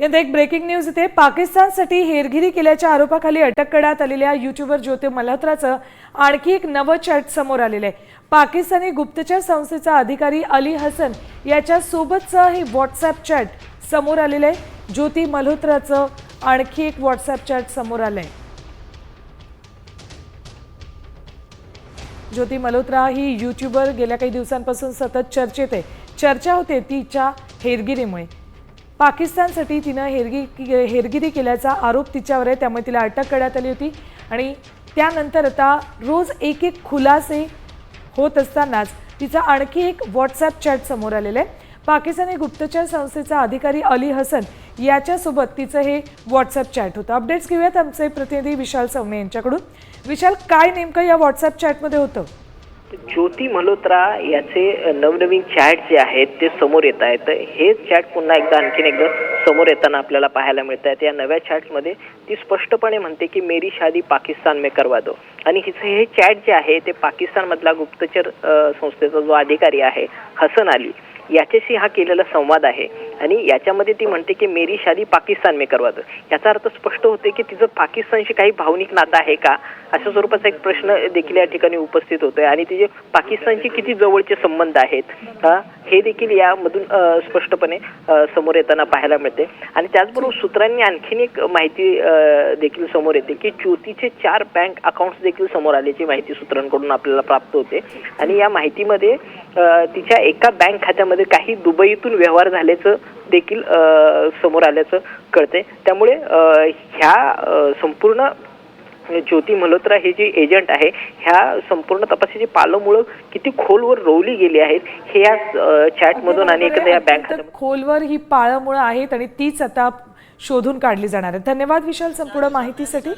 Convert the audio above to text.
यंदा एक breaking news इथे. पाकिस्तानसाठी हेरगिरी केल्याच्या आरोपाखाली अटक करण्यात आलेल्या युट्यूबर ज्योती मल्होत्राचं आणखी एक नवं चॅट समोर आलेलं आहे. पाकिस्तानी गुप्तचर संस्थेचा अधिकारी अली हसन याच्या सोबतचं हे व्हॉट्सॲप चॅट समोर आलेलं आहे. ज्योती मल्होत्राचं आणखी एक व्हॉट्सॲप चॅट समोर आलंय. ज्योती मल्होत्रा ही यूट्यूबर गेल्या काही दिवसांपासून सतत चर्चेत आहे. चर्चा होते तिच्या हेरगिरीमुळे. पाकिस्तानसाठी तिनं हेरगी हेरगिरी केल्याचा आरोप तिच्यावर आहे. त्यामुळे तिला अटक करण्यात आली होती. आणि त्यानंतर आता रोज एक एक खुलासे होत असतानाच तिचा आणखी एक व्हॉट्सॲप चॅट समोर आलेलं आहे. पाकिस्तानी गुप्तचर संस्थेचा अधिकारी अली हसन याच्यासोबत तिचं हे व्हॉट्सॲप चॅट होतं. अपडेट्स घेऊयात आमचे प्रतिनिधी विशाल सवणे यांच्याकडून. विशाल काय नेमकं या व्हॉट्सॲप चॅटमध्ये होतं? ज्योती मल्होत्रा याचे नवनवीन चॅट जे आहेत ते समोर येत आहेत. हे चॅट पुन्हा एकदा आणखीन एकदा समोर येताना आपल्याला पाहायला मिळत आहेत. या नव्या चॅटमध्ये ती स्पष्टपणे म्हणते की मेरी शादी पाकिस्तान मे करवा दो. आणि हिचं हे चॅट जे आहे ते पाकिस्तानमधला गुप्तचर संस्थेचा जो अधिकारी आहे हसन अली याच्याशी हा केलेला संवाद आहे. आणि याच्यामध्ये ती म्हणते की मेरी शादी पाकिस्तान मे करवा याचा अर्थ स्पष्ट होते की तिचं पाकिस्तानशी काही भावनिक नातं आहे का? अशा स्वरूपाचा एक प्रश्न देखील या ठिकाणी उपस्थित होतोय. आणि तिचे पाकिस्तानशी किती जवळचे संबंध आहेत हे? देखील यामधून स्पष्टपणे समोर येताना पाहायला मिळते. आणि त्याचबरोबर सूत्रांनी आणखीन एक माहिती देखील समोर येते की ज्योतीचे चार बँक अकाउंट्स देखील समोर आल्याची माहिती सूत्रांकडून आपल्याला प्राप्त होते. आणि या माहितीमध्ये तिच्या एका बँक खात्यामध्ये काही दुबईतून व्यवहार झाल्याचं देखील समोर आल्याचं कळते त्यामुळे ह्या संपूर्ण ज्योती मल्होत्रा हे जे एजंट आहे ह्या संपूर्ण तपासाची पालमुळं किती खोलवर रोवली गेली आहेत हे या चॅटमधून आणि एखाद्या या बँक खोलवर ही पाळमुळं आहेत आणि तीच आता शोधून काढली जाणार आहे. धन्यवाद विशाल संपूर्ण माहितीसाठी.